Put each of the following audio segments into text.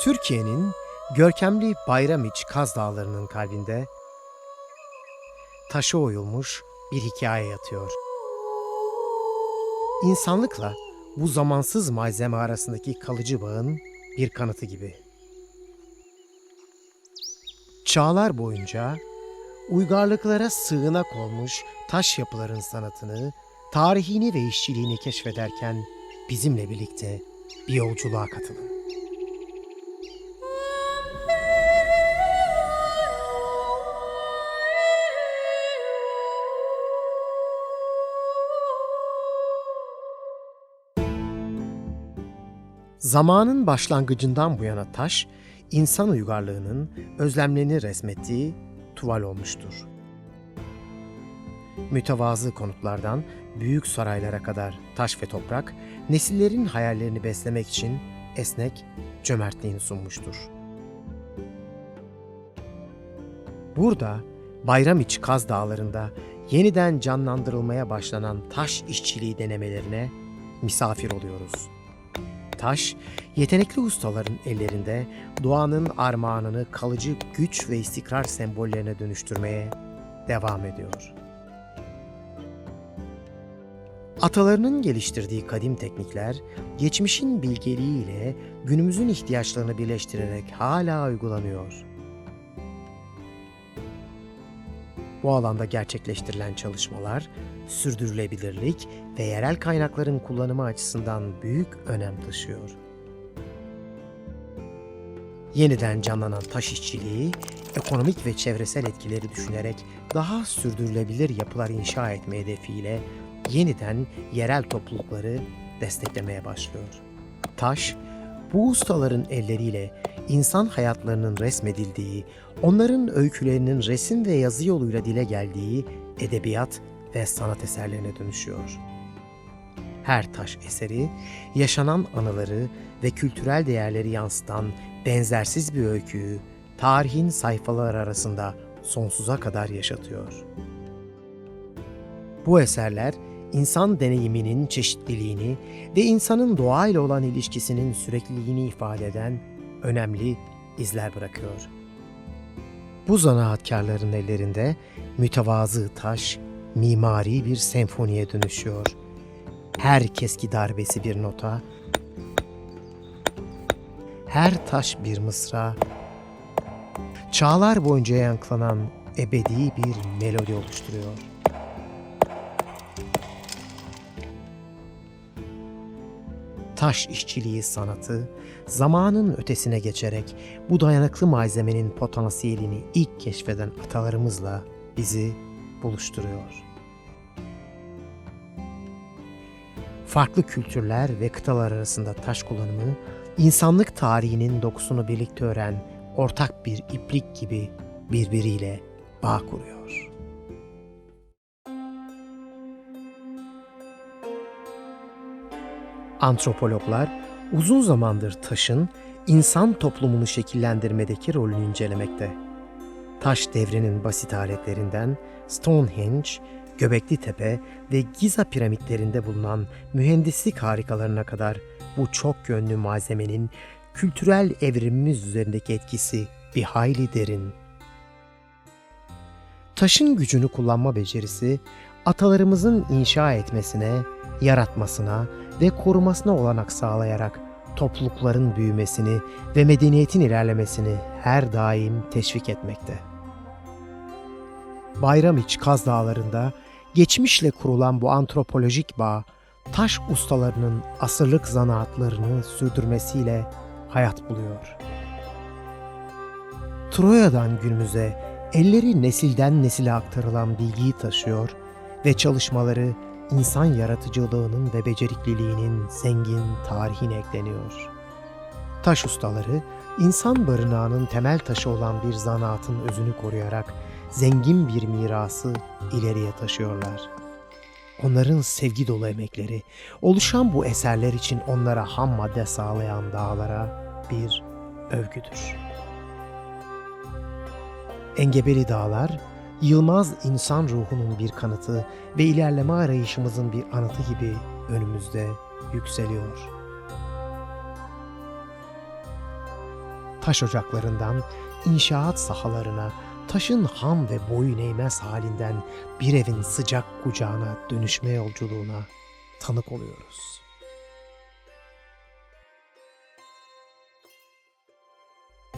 Türkiye'nin görkemli Bayramiç Kaz Dağları'nın kalbinde taşa oyulmuş bir hikaye yatıyor. İnsanlıkla bu zamansız malzeme arasındaki kalıcı bağın bir kanıtı gibi. Çağlar boyunca uygarlıklara sığınak olmuş taş yapıların sanatını, tarihini ve işçiliğini keşfederken bizimle birlikte bir yolculuğa katılın. Zamanın başlangıcından bu yana taş, insan uygarlığının özlemlerini resmettiği tuval olmuştur. Mütevazı konutlardan büyük saraylara kadar taş ve toprak, nesillerin hayallerini beslemek için esnek, cömertliğini sunmuştur. Burada, Bayramiç Kaz Dağları'nda yeniden canlandırılmaya başlanan taş işçiliği denemelerine misafir oluyoruz. Taş, yetenekli ustaların ellerinde doğanın armağanını kalıcı güç ve istikrar sembollerine dönüştürmeye devam ediyor. Atalarının geliştirdiği kadim teknikler, geçmişin bilgeliğiyle günümüzün ihtiyaçlarını birleştirerek hala uygulanıyor. Bu alanda gerçekleştirilen çalışmalar, sürdürülebilirlik ve yerel kaynakların kullanımı açısından büyük önem taşıyor. Yeniden canlanan taş işçiliği, ekonomik ve çevresel etkileri düşünerek daha sürdürülebilir yapılar inşa etme hedefiyle yeniden yerel toplulukları desteklemeye başlıyor. Taş, bu ustaların elleriyle insan hayatlarının resmedildiği, onların öykülerinin resim ve yazı yoluyla dile geldiği edebiyat ve sanat eserlerine dönüşüyor. Her taş eseri, yaşanan anıları ve kültürel değerleri yansıtan benzersiz bir öyküyü tarihin sayfaları arasında sonsuza kadar yaşatıyor. Bu eserler insan deneyiminin çeşitliliğini ve insanın doğayla olan ilişkisinin sürekliliğini ifade eden önemli izler bırakıyor. Bu zanaatkarların ellerinde mütevazı taş mimari bir senfoniye dönüşüyor. Her keski darbesi bir nota, her taş bir mısra, çağlar boyunca yankılanan ebedi bir melodi oluşturuyor. Taş işçiliği sanatı zamanın ötesine geçerek bu dayanıklı malzemenin potansiyelini ilk keşfeden atalarımızla bizi buluşturuyor. Farklı kültürler ve kıtalar arasında taş kullanımı insanlık tarihinin dokusunu birlikte öğren ortak bir iplik gibi birbiriyle bağ kuruyor. Antropologlar uzun zamandır taşın insan toplumunu şekillendirmedeki rolünü incelemekte. Taş devrinin basit aletlerinden Stonehenge, Göbekli Tepe ve Giza piramitlerinde bulunan mühendislik harikalarına kadar bu çok yönlü malzemenin kültürel evrimimiz üzerindeki etkisi bir hayli derin. Taşın gücünü kullanma becerisi atalarımızın inşa etmesine, yaratmasına ve korumasına olanak sağlayarak toplulukların büyümesini ve medeniyetin ilerlemesini her daim teşvik etmekte. Bayramiç Kaz Dağları'nda geçmişle kurulan bu antropolojik bağ, taş ustalarının asırlık zanaatlarını sürdürmesiyle hayat buluyor. Troya'dan günümüze elleri nesilden nesile aktarılan bilgiyi taşıyor ve çalışmaları insan yaratıcılığının ve becerikliliğinin zengin tarihine ekleniyor. Taş ustaları, insan barınağının temel taşı olan bir zanaatın özünü koruyarak zengin bir mirası ileriye taşıyorlar. Onların sevgi dolu emekleri, oluşan bu eserler için onlara ham madde sağlayan dağlara bir övgüdür. Engebeli dağlar, yılmaz insan ruhunun bir kanıtı ve ilerleme arayışımızın bir anıtı gibi önümüzde yükseliyor. taş ocaklarından inşaat sahalarına, taşın ham ve boyun eğmez halinden bir evin sıcak kucağına dönüşme yolculuğuna tanık oluyoruz.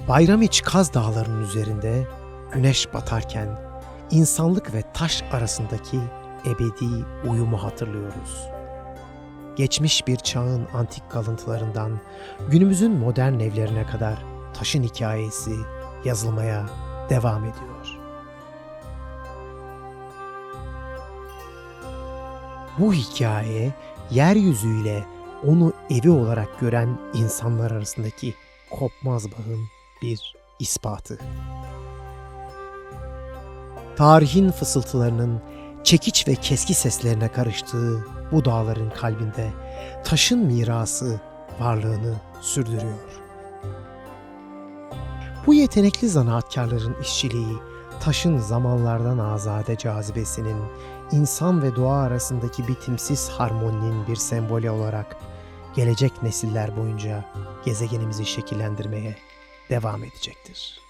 Bayramiç Kaz Dağları'nın üzerinde güneş batarken insanlık ve taş arasındaki ebedi uyumu hatırlıyoruz. Geçmiş bir çağın antik kalıntılarından günümüzün modern evlerine kadar taşın hikayesi yazılmaya devam ediyor. Bu hikaye yeryüzüyle onu evi olarak gören insanlar arasındaki kopmaz bağın bir ispatı. Tarihin fısıltılarının çekiç ve keski seslerine karıştığı bu dağların kalbinde taşın mirası varlığını sürdürüyor. Bu yetenekli zanaatkarların işçiliği, taşın zamanlardan azade cazibesinin, insan ve doğa arasındaki bitimsiz harmoninin bir sembolü olarak gelecek nesiller boyunca gezegenimizi şekillendirmeye devam edecektir.